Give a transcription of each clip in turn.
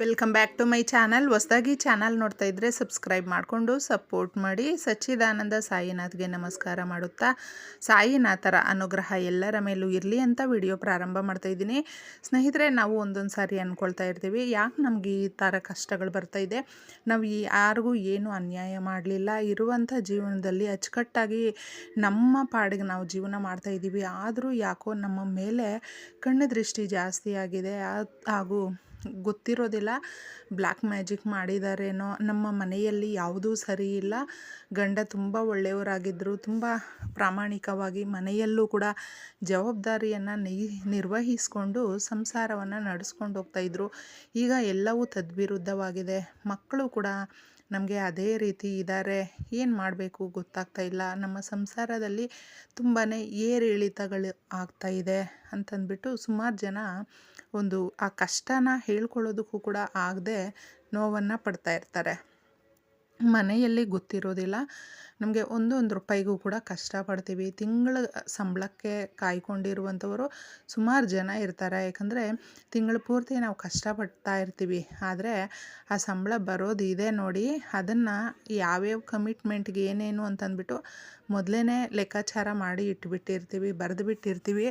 Welcome back to my channel ಹೊಸದಾಗಿ channel ನೋಡ್ತಾ ಇದ್ದರೆ ಸಬ್ಸ್ಕ್ರೈಬ್ ಮಾಡಿಕೊಂಡು ಸಪೋರ್ಟ್ ಮಾಡಿ. ಸಚ್ಚಿದಾನಂದ ಸಾಯಿನಾಥ್ಗೆ ನಮಸ್ಕಾರ ಮಾಡುತ್ತಾ. ಸಾಯಿನಾಥರ ಅನುಗ್ರಹ ಎಲ್ಲರ ಮೇಲೂ ಇರಲಿ ಅಂತ ವಿಡಿಯೋ ಪ್ರಾರಂಭ ಮಾಡ್ತಾ ಇದ್ದೀನಿ. ಸ್ನೇಹಿತರೆ, ನಾವು ಒಂದೊಂದು ಸಾರಿ ಅಂದ್ಕೊಳ್ತಾ ಇರ್ತೀವಿ. ಯಾಕೆ ನಮಗೆ ಈ ಥರ ಕಷ್ಟಗಳು ಬರ್ತಾ ಇದೆ? ನಾವು ಈ ಯಾರಿಗೂ ಏನು ಅನ್ಯಾಯ ಮಾಡಲಿಲ್ಲ. ಇರುವಂಥ ಜೀವನದಲ್ಲಿ ಅಚ್ಚುಕಟ್ಟಾಗಿ ನಮ್ಮ ಪಾಡಿಗೆ ನಾವು ಜೀವನ ಮಾಡ್ತಾ ಇದ್ದೀವಿ. ಆದರೂ ಯಾಕೋ ನಮ್ಮ ಮೇಲೆ ಕಣ್ಣು ದೃಷ್ಟಿ ಜಾಸ್ತಿ ಆಗಿದೆ. ಹಾಗೂ ಗೊತ್ತಿರೋದಿಲ್ಲ. ಬ್ಲ್ಯಾಕ್ ಮ್ಯಾಜಿಕ್ ಮಾಡಿದಾರೇನೋ, ನಮ್ಮ ಮನೆಯಲ್ಲಿ ಯಾವುದೂ ಸರಿ ಇಲ್ಲ. ಗಂಡ ತುಂಬ ಒಳ್ಳೆಯವರಾಗಿದ್ದರು ತುಂಬ ಪ್ರಾಮಾಣಿಕವಾಗಿ ಮನೆಯಲ್ಲೂ ಕೂಡ ಜವಾಬ್ದಾರಿಯನ್ನು ನಿರ್ವಹಿಸ್ಕೊಂಡು ಸಂಸಾರವನ್ನು ನಡೆಸ್ಕೊಂಡು ಹೋಗ್ತಾಯಿದ್ರು ಈಗ ಎಲ್ಲವೂ ತದ್ವಿರುದ್ಧವಾಗಿದೆ. ಮಕ್ಕಳು ಕೂಡ ನಮಗೆ ಅದೇ ರೀತಿ ಇದ್ದಾರೆ ಏನು ಮಾಡಬೇಕು ಗೊತ್ತಾಗ್ತಾ ಇಲ್ಲ. ನಮ್ಮ ಸಂಸಾರದಲ್ಲಿ ತುಂಬಾ ಏರಿಳಿತಗಳು ಆಗ್ತಾ ಇದೆ ಅಂತಂದ್ಬಿಟ್ಟು ಸುಮಾರು ಜನ ಒಂದು ಆ ಕಷ್ಟನ ಹೇಳ್ಕೊಳ್ಳೋದಕ್ಕೂ ಕೂಡ ಆಗದೆ ನೋವನ್ನು ಪಡ್ತಾ ಇರ್ತಾರೆ. ಮನೆಯಲ್ಲಿ ಗೊತ್ತಿರೋದಿಲ್ಲ. ನಮಗೆ ಒಂದೊಂದು ಒಂದು ರೂಪಾಯಿಗೂ ಕೂಡ ಕಷ್ಟಪಡ್ತೀವಿ. ತಿಂಗಳ ಸಂಬಳಕ್ಕೆ ಕಾಯ್ಕೊಂಡಿರುವಂಥವರು ಸುಮಾರು ಜನ ಇರ್ತಾರೆ. ಯಾಕಂದರೆ ತಿಂಗಳ ಪೂರ್ತಿ ನಾವು ಕಷ್ಟಪಡ್ತಾ ಇರ್ತೀವಿ. ಆದರೆ ಆ ಸಂಬಳ ಬರೋದು ಇದೆ ನೋಡಿ, ಅದನ್ನು ಯಾವ್ಯಾವ ಕಮಿಟ್ಮೆಂಟ್ಗೆ ಏನೇನು ಅಂತಂದ್ಬಿಟ್ಟು ಮೊದಲೇ ಲೆಕ್ಕಾಚಾರ ಮಾಡಿ ಇಟ್ಬಿಟ್ಟಿರ್ತೀವಿ ಬರೆದು ಬಿಟ್ಟಿರ್ತೀವಿ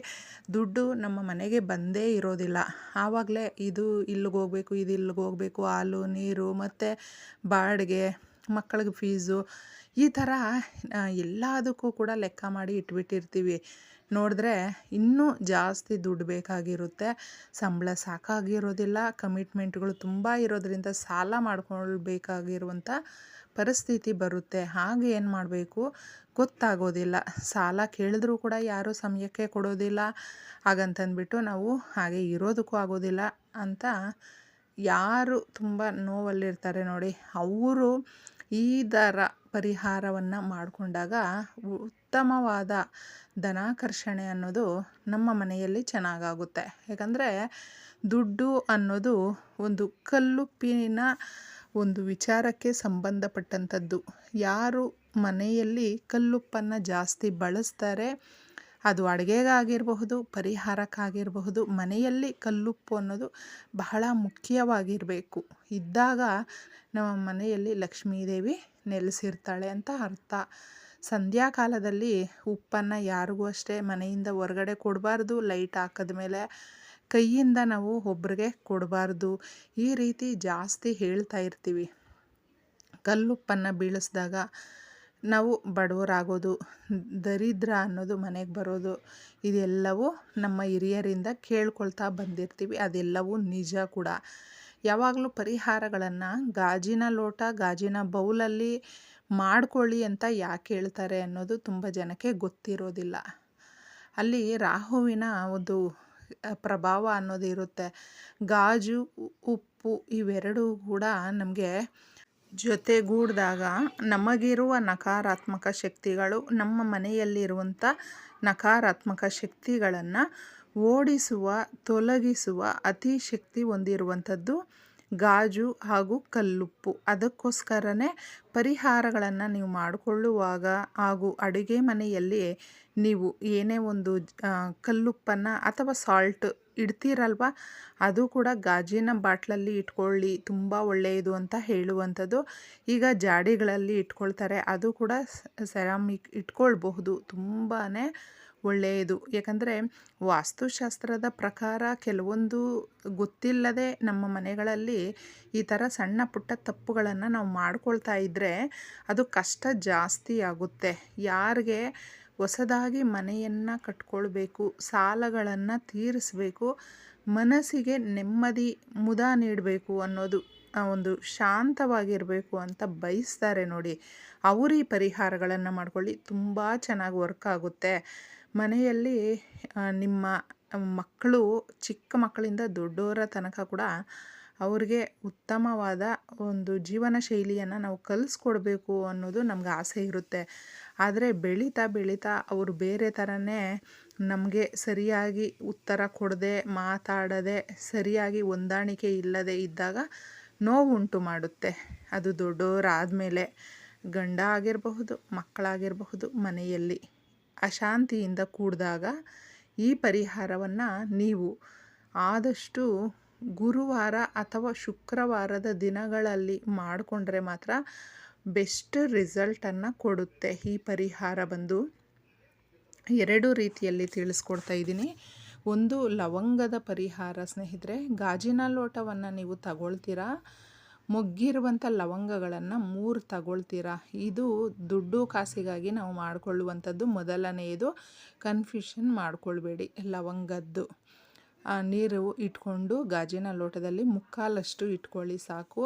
ದುಡ್ಡು ನಮ್ಮ ಮನೆಗೆ ಬಂದೇ ಇರೋದಿಲ್ಲ. ಆವಾಗಲೇ ಇದು ಇಲ್ಲಿಗೆ ಹೋಗ್ಬೇಕು, ಇದು ಇಲ್ಲಿಗೆ ಹೋಗ್ಬೇಕು, ಹಾಲು, ನೀರು ಮತ್ತು ಬಾಡಿಗೆ ಮಕ್ಕಳಿಗೆ ಫೀಸು, ಈ ಥರ ಎಲ್ಲದಕ್ಕೂ ಕೂಡ ಲೆಕ್ಕ ಮಾಡಿ ಇಟ್ಬಿಟ್ಟಿರ್ತೀವಿ. ನೋಡಿದ್ರೆ ಇನ್ನೂ ಜಾಸ್ತಿ ದುಡ್ಡು ಬೇಕಾಗಿರುತ್ತೆ. ಸಂಬಳ ಸಾಕಾಗಿರೋದಿಲ್ಲ. ಕಮಿಟ್ಮೆಂಟ್ಗಳು ತುಂಬ ಇರೋದ್ರಿಂದ ಸಾಲ ಮಾಡ್ಕೊಳ್ಬೇಕಾಗಿರುವಂಥ ಪರಿಸ್ಥಿತಿ ಬರುತ್ತೆ. ಹಾಗೆ ಏನು ಮಾಡಬೇಕು? ಗೊತ್ತಾಗೋದಿಲ್ಲ. ಸಾಲ ಕೇಳಿದ್ರೂ ಕೂಡ ಯಾರೂ ಸಮಯಕ್ಕೆ ಕೊಡೋದಿಲ್ಲ. ಹಾಗಂತಂದ್ಬಿಟ್ಟು ನಾವು ಹಾಗೆ ಇರೋದಕ್ಕೂ ಆಗೋದಿಲ್ಲ ಅಂತ ಯಾರು ತುಂಬ ನೋವಲ್ಲಿರ್ತಾರೆ ನೋಡಿ. ಅವರು ಈ ದರ ಪರಿಹಾರವನ್ನು ಮಾಡಿಕೊಂಡಾಗ ಉತ್ತಮವಾದ ಧನಾಕರ್ಷಣೆ ಅನ್ನೋದು ನಮ್ಮ ಮನೆಯಲ್ಲಿ ಚೆನ್ನಾಗಾಗುತ್ತೆ. ಯಾಕಂದರೆ ದುಡ್ಡು ಅನ್ನೋದು ಒಂದು ಕಲ್ಲುಪ್ಪಿನ ಒಂದು ವಿಚಾರಕ್ಕೆ ಸಂಬಂಧಪಟ್ಟಂಥದ್ದು ಯಾರು ಮನೆಯಲ್ಲಿ ಕಲ್ಲುಪ್ಪನ್ನು ಜಾಸ್ತಿ ಬಳಸ್ತಾರೆ ಅದು ಅಡುಗೆಗಾಗಿರಬಹುದು, ಪರಿಹಾರಕ್ಕಾಗಿರಬಹುದು, ಮನೆಯಲ್ಲಿ ಕಲ್ಲುಪ್ಪು ಅನ್ನೋದು ಬಹಳ ಮುಖ್ಯವಾಗಿರಬೇಕು. ಇದ್ದಾಗ ನಮ್ಮ ಮನೆಯಲ್ಲಿ ಲಕ್ಷ್ಮೀದೇವಿ ನೆಲೆಸಿರ್ತಾಳೆ ಅಂತ ಅರ್ಥ. ಸಂಧ್ಯಾಕಾಲದಲ್ಲಿ ಉಪ್ಪನ್ನು ಯಾರಿಗೂ ಅಷ್ಟೇ ಮನೆಯಿಂದ ಹೊರಗಡೆ ಕೊಡಬಾರ್ದು, ಲೈಟ್ ಹಾಕಿದ ಮೇಲೆ ಕೈಯಿಂದ ನಾವು ಒಬ್ರಿಗೆ ಕೊಡಬಾರ್ದು. ಈ ರೀತಿ ಜಾಸ್ತಿ ಹೇಳ್ತಾ ಇರ್ತೀವಿ. ಕಲ್ಲುಪ್ಪನ್ನು ಬೀಳಿಸಿದಾಗ ನಾವು ಬಡವರಾಗೋದು, ದರಿದ್ರ ಅನ್ನೋದು ಮನೆಗೆ ಬರೋದು, ಇದೆಲ್ಲವೂ ನಮ್ಮ ಹಿರಿಯರಿಂದ ಕೇಳ್ಕೊಳ್ತಾ ಬಂದಿರ್ತೀವಿ. ಅದೆಲ್ಲವೂ ನಿಜ ಕೂಡ. ಯಾವಾಗಲೂ ಪರಿಹಾರಗಳನ್ನು ಗಾಜಿನ ಲೋಟ, ಗಾಜಿನ ಬೌಲಲ್ಲಿ ಮಾಡ್ಕೊಳ್ಳಿ ಅಂತ ಯಾಕೆ ಹೇಳ್ತಾರೆ ಅನ್ನೋದು ತುಂಬ ಜನಕ್ಕೆ ಗೊತ್ತಿರೋದಿಲ್ಲ. ಅಲ್ಲಿ ರಾಹುವಿನ ಒಂದು ಪ್ರಭಾವ ಅನ್ನೋದು ಇರುತ್ತೆ. ಗಾಜು ಉಪ್ಪು ಇವೆರಡೂ ಕೂಡ ನಮಗೆ ಜೊತೆಗೂಡಿದಾಗ ನಮಗಿರುವ ನಕಾರಾತ್ಮಕ ಶಕ್ತಿಗಳು ನಮ್ಮ ಮನೆಯಲ್ಲಿರುವಂಥ ನಕಾರಾತ್ಮಕ ಶಕ್ತಿಗಳನ್ನು ಓಡಿಸುವ ತೊಲಗಿಸುವ ಅತಿ ಶಕ್ತಿ ಹೊಂದಿರುವಂಥದ್ದು ಗಾಜು ಹಾಗೂ ಕಲ್ಲುಪ್ಪು. ಅದಕ್ಕೋಸ್ಕರನೇ ಪರಿಹಾರಗಳನ್ನು ನೀವು ಮಾಡಿಕೊಳ್ಳುವಾಗ ಹಾಗೂ ಅಡುಗೆ ಮನೆಯಲ್ಲಿ ನೀವು ಏನೇ ಒಂದು ಕಲ್ಲುಪ್ಪನ್ನು ಅಥವಾ ಸಾಲ್ಟ್ ಇಡ್ತೀರಲ್ವ, ಅದು ಕೂಡ ಗಾಜಿನ ಬಾಟ್ಲಲ್ಲಿ ಇಟ್ಕೊಳ್ಳಿ, ತುಂಬ ಒಳ್ಳೆಯದು ಅಂತ ಹೇಳುವಂಥದ್ದು. ಈಗ ಜಾಡಿಗಳಲ್ಲಿ ಇಟ್ಕೊಳ್ತಾರೆ, ಅದು ಕೂಡ ಸೆರಾಮಿಕ್ ಇಟ್ಕೊಳ್ಬಹುದು. ತುಂಬಾ ಒಳ್ಳೆಯದು. ಯಾಕಂದರೆ ವಾಸ್ತುಶಾಸ್ತ್ರದ ಪ್ರಕಾರ ಕೆಲವೊಂದು ಗೊತ್ತಿಲ್ಲದೆ ನಮ್ಮ ಮನೆಗಳಲ್ಲಿ ಈ ಥರ ಸಣ್ಣ ಪುಟ್ಟ ತಪ್ಪುಗಳನ್ನು ನಾವು ಮಾಡ್ಕೊಳ್ತಾ ಇದ್ದರೆ ಅದು ಕಷ್ಟ ಜಾಸ್ತಿ ಆಗುತ್ತೆ. ಯಾರಿಗೆ ಹೊಸದಾಗಿ ಮನೆಯನ್ನು ಕಟ್ಕೊಳ್ಬೇಕು, ಸಾಲಗಳನ್ನು ತೀರಿಸಬೇಕು, ಮನಸ್ಸಿಗೆ ನೆಮ್ಮದಿ ಮುದ ನೀಡಬೇಕು ಅನ್ನೋದು ಒಂದು ಶಾಂತವಾಗಿರಬೇಕು ಅಂತ ಬಯಸ್ತಾರೆ ನೋಡಿ. ಅವರು ಈ ಪರಿಹಾರಗಳನ್ನು ಮಾಡ್ಕೊಳ್ಳಿ, ತುಂಬ ಚೆನ್ನಾಗಿ ವರ್ಕ್ ಆಗುತ್ತೆ. ಮನೆಯಲ್ಲಿ ನಿಮ್ಮ ಮಕ್ಕಳು, ಚಿಕ್ಕ ಮಕ್ಕಳಿಂದ ದೊಡ್ಡವರ ತನಕ ಕೂಡ ಅವ್ರಿಗೆ ಉತ್ತಮವಾದ ಒಂದು ಜೀವನ ಶೈಲಿಯನ್ನು ನಾವು ಕಲಿಸ್ಕೊಡ್ಬೇಕು ಅನ್ನೋದು ನಮ್ಗೆ ಆಸೆ ಇರುತ್ತೆ. ಆದರೆ ಬೆಳೀತಾ ಬೆಳೀತಾ ಅವರು ಬೇರೆ ಥರನೇ ನಮಗೆ ಸರಿಯಾಗಿ ಉತ್ತರ ಕೊಡದೆ, ಮಾತಾಡದೆ, ಸರಿಯಾಗಿ ಹೊಂದಾಣಿಕೆ ಇಲ್ಲದೆ ಇದ್ದಾಗ ನೋವುಂಟು ಮಾಡುತ್ತೆ. ಅದು ದೊಡ್ಡವರಾದ ಮೇಲೆ ಗಂಡ ಆಗಿರಬಹುದು, ಮಕ್ಕಳಾಗಿರಬಹುದು ಮನೆಯಲ್ಲಿ. ಅಶಾಂತಿಯಿಂದ ಕೂಡಿದಾಗ ಈ ಪರಿಹಾರವನ್ನು ನೀವು ಆದಷ್ಟು ಗುರುವಾರ ಅಥವಾ ಶುಕ್ರವಾರದ ದಿನಗಳಲ್ಲಿ ಮಾಡಿಕೊಂಡ್ರೆ ಮಾತ್ರ ಬೆಸ್ಟ್ ರಿಸಲ್ಟನ್ನು ಕೊಡುತ್ತೆ ಈ ಪರಿಹಾರ ಬಂದು. ಎರಡು ರೀತಿಯಲ್ಲಿ ತಿಳಿಸ್ಕೊಡ್ತಾ ಇದ್ದೀನಿ. ಒಂದು ಲವಂಗದ ಪರಿಹಾರ ಸ್ನೇಹಿತರೆ, ಗಾಜಿನ ಲೋಟವನ್ನು ನೀವು ತಗೊಳ್ತೀರಾ? ಮೊಗ್ಗಿರುವಂಥ ಲವಂಗಗಳನ್ನು ಮೂರು ತಗೊಳ್ತೀರಾ? ಇದು ದುಡ್ಡು ಕಾಸಿಗಾಗಿ ನಾವು ಮಾಡಿಕೊಳ್ಳುವಂಥದ್ದು ಮೊದಲನೆಯದು. ಕನ್ಫ್ಯೂಷನ್ ಮಾಡಿಕೊಳ್ಬೇಡಿ ಲವಂಗದ್ದು. ನೀರು ಇಟ್ಕೊಂಡು ಗಾಜಿನ ಲೋಟದಲ್ಲಿ ಮುಕ್ಕಾಲಷ್ಟು ಇಟ್ಕೊಳ್ಳಿ ಸಾಕು.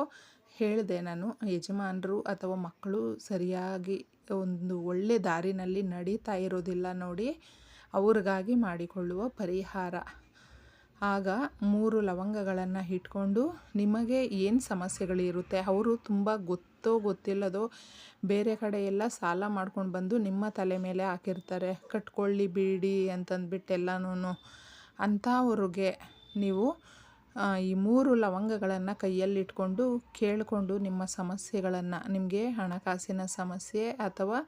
ಹೇಳಿದೆ ನಾನು, ಯಜಮಾನರು ಅಥವಾ ಮಕ್ಕಳು ಸರಿಯಾಗಿ ಒಂದು ಒಳ್ಳೆ ದಾರಿನಲ್ಲಿ ನಡೀತಾ ಇರೋದಿಲ್ಲ ನೋಡಿ. ಅವ್ರಿಗಾಗಿ ಮಾಡಿಕೊಳ್ಳುವ ಪರಿಹಾರ. ಆಗ ಮೂರು ಲವಂಗಗಳನ್ನು ಇಟ್ಕೊಂಡು ನಿಮಗೆ ಏನು ಸಮಸ್ಯೆಗಳಿರುತ್ತೆ, ಅವರು ತುಂಬ ಗೊತ್ತೋ ಗೊತ್ತಿಲ್ಲದೋ ಬೇರೆ ಕಡೆ ಎಲ್ಲ ಸಾಲ ಮಾಡ್ಕೊಂಡು ಬಂದು ನಿಮ್ಮ ತಲೆ ಮೇಲೆ ಹಾಕಿರ್ತಾರೆ, ಕಟ್ಕೊಳ್ಳಿ ಬಿಡಿ ಅಂತಂದ್ಬಿಟ್ಟು ಎಲ್ಲನೂ ಅಂಥವ್ರಿಗೆ ನೀವು ಈ ಮೂರು ಲವಂಗಗಳನ್ನು ಕೈಯಲ್ಲಿಟ್ಕೊಂಡು ಕೇಳಿಕೊಂಡು ನಿಮ್ಮ ಸಮಸ್ಯೆಗಳನ್ನು, ನಿಮಗೆ ಹಣಕಾಸಿನ ಸಮಸ್ಯೆ ಅಥವಾ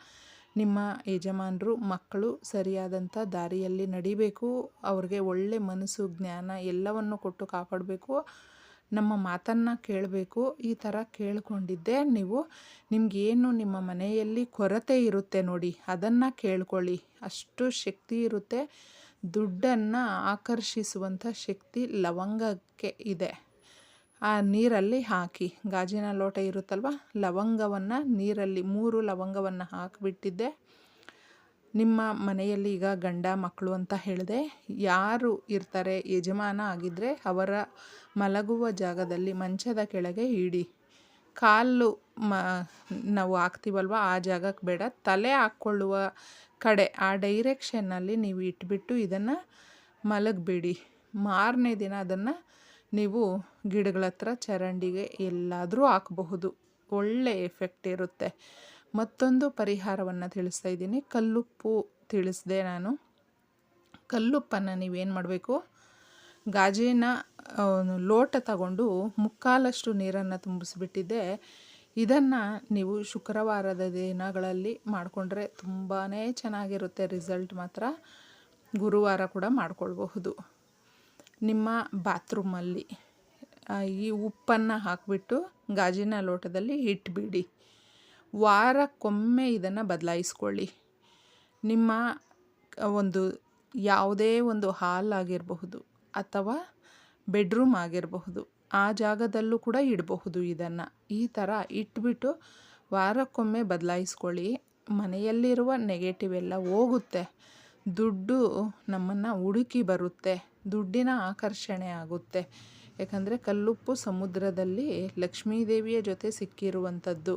ನಿಮ್ಮ ಯಜಮಾನರು, ಮಕ್ಕಳು ಸರಿಯಾದಂಥ ದಾರಿಯಲ್ಲಿ ನಡಿಬೇಕು, ಅವ್ರಿಗೆ ಒಳ್ಳೆ ಮನಸ್ಸು, ಜ್ಞಾನ ಎಲ್ಲವನ್ನು ಕೊಟ್ಟು ಕಾಪಾಡಬೇಕು, ನಮ್ಮ ಮಾತನ್ನು ಕೇಳಬೇಕು, ಈ ಥರ ಕೇಳಿಕೊಂಡಿದ್ದೆ ನೀವು. ನಿಮಗೇನು ನಿಮ್ಮ ಮನೆಯಲ್ಲಿ ಕೊರತೆ ಇರುತ್ತೆ ನೋಡಿ, ಅದನ್ನು ಕೇಳ್ಕೊಳ್ಳಿ. ಅಷ್ಟು ಶಕ್ತಿ ಇರುತ್ತೆ, ದುಡ್ಡನ್ನು ಆಕರ್ಷಿಸುವಂಥ ಶಕ್ತಿ ಲವಂಗಕ್ಕೆ ಇದೆ. ಆ ನೀರಲ್ಲಿ ಹಾಕಿ. ಗಾಜಿನ ಲೋಟ ಇರುತ್ತಲ್ವ? ಲವಂಗವನ್ನು ನೀರಲ್ಲಿ, ಮೂರು ಲವಂಗವನ್ನು ಹಾಕಿಬಿಟ್ಟಿದ್ದೆ. ನಿಮ್ಮ ಮನೆಯಲ್ಲಿ ಈಗ ಗಂಡ ಮಕ್ಕಳು ಅಂತ ಹೇಳಿದೆ, ಯಾರು ಇರ್ತಾರೆ, ಯಜಮಾನ ಆಗಿದ್ದರೆ ಅವರ ಮಲಗುವ ಜಾಗದಲ್ಲಿ ಮಂಚದ ಕೆಳಗೆ ಇಡಿ. ಕಾಲು ಮ, ನಾವು ಹಾಕ್ತೀವಲ್ವ? ಆ ಜಾಗಕ್ಕೆ ಬೇಡ. ತಲೆ ಹಾಕ್ಕೊಳ್ಳುವ ಕಡೆ, ಆ ಡೈರೆಕ್ಷನ್ನಲ್ಲಿ ನೀವು ಇಟ್ಬಿಟ್ಟು ಇದನ್ನು ಮಲಗಬೇಡಿ. ಮಾರನೇ ದಿನ ಅದನ್ನು ನೀವು ಗಿಡಗಳ ಹತ್ರ ಚರಂಡಿಗೆ ಎಲ್ಲಾದರೂ ಹಾಕಬಹುದು. ಒಳ್ಳೆ ಎಫೆಕ್ಟ್ ಇರುತ್ತೆ. ಮತ್ತೊಂದು ಪರಿಹಾರವನ್ನು ತಿಳಿಸ್ತಾ ಇದ್ದೀನಿ. ಕಲ್ಲುಪ್ಪು ತಿಳಿಸಿದೆ ನಾನು. ಕಲ್ಲುಪ್ಪನ್ನು ನೀವೇನು ಮಾಡಬೇಕು? ಗಾಜಿನ ಲೋಟ ತಗೊಂಡು ಮುಕ್ಕಾಲಷ್ಟು ನೀರನ್ನು ತುಂಬಿಸಿಬಿಟ್ಟಿದ್ದೆ. ಇದನ್ನು ನೀವು ಶುಕ್ರವಾರದ ದಿನಗಳಲ್ಲಿ ಮಾಡಿಕೊಂಡ್ರೆ ತುಂಬಾ ಚೆನ್ನಾಗಿರುತ್ತೆ. ರಿಸಲ್ಟ್ ಮಾತ್ರ ಗುರುವಾರ ಕೂಡ ಮಾಡ್ಕೊಳ್ಬಹುದು. ನಿಮ್ಮ ಬಾತ್ರೂಮಲ್ಲಿ ಈ ಉಪ್ಪನ್ನು ಹಾಕಿಬಿಟ್ಟು ಗಾಜಿನ ಲೋಟದಲ್ಲಿ ಇಟ್ಬಿಡಿ. ವಾರಕ್ಕೊಮ್ಮೆ ಇದನ್ನು ಬದಲಾಯಿಸ್ಕೊಳ್ಳಿ. ನಿಮ್ಮ ಒಂದು ಯಾವುದೇ ಒಂದು ಹಾಲ್ ಆಗಿರಬಹುದು ಅಥವಾ ಬೆಡ್ರೂಮ್ ಆಗಿರಬಹುದು, ಆ ಜಾಗದಲ್ಲೂ ಕೂಡ ಇಡಬಹುದು ಇದನ್ನು. ಈ ಥರ ಇಟ್ಬಿಟ್ಟು ವಾರಕ್ಕೊಮ್ಮೆ ಬದಲಾಯಿಸ್ಕೊಳ್ಳಿ. ಮನೆಯಲ್ಲಿರುವ ನೆಗೆಟಿವ್ ಎಲ್ಲ ಹೋಗುತ್ತೆ. ದುಡ್ಡು ನಮ್ಮನ್ನು ಹುಡುಕಿ ಬರುತ್ತೆ. ದುಡ್ಡಿನ ಆಕರ್ಷಣೆ ಆಗುತ್ತೆ. ಯಾಕಂದರೆ ಕಲ್ಲುಪ್ಪು ಸಮುದ್ರದಲ್ಲಿ ಲಕ್ಷ್ಮೀದೇವಿಯ ಜೊತೆ ಸಿಕ್ಕಿರುವಂಥದ್ದು.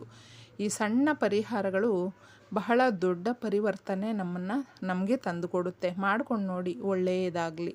ಈ ಸಣ್ಣ ಪರಿಹಾರಗಳು ಬಹಳ ದೊಡ್ಡ ಪರಿವರ್ತನೆ ನಮ್ಮನ್ನು, ನಮಗೆ ತಂದುಕೊಡುತ್ತೆ. ಮಾಡ್ಕೊಂಡು ನೋಡಿ, ಒಳ್ಳೆಯದಾಗಲಿ.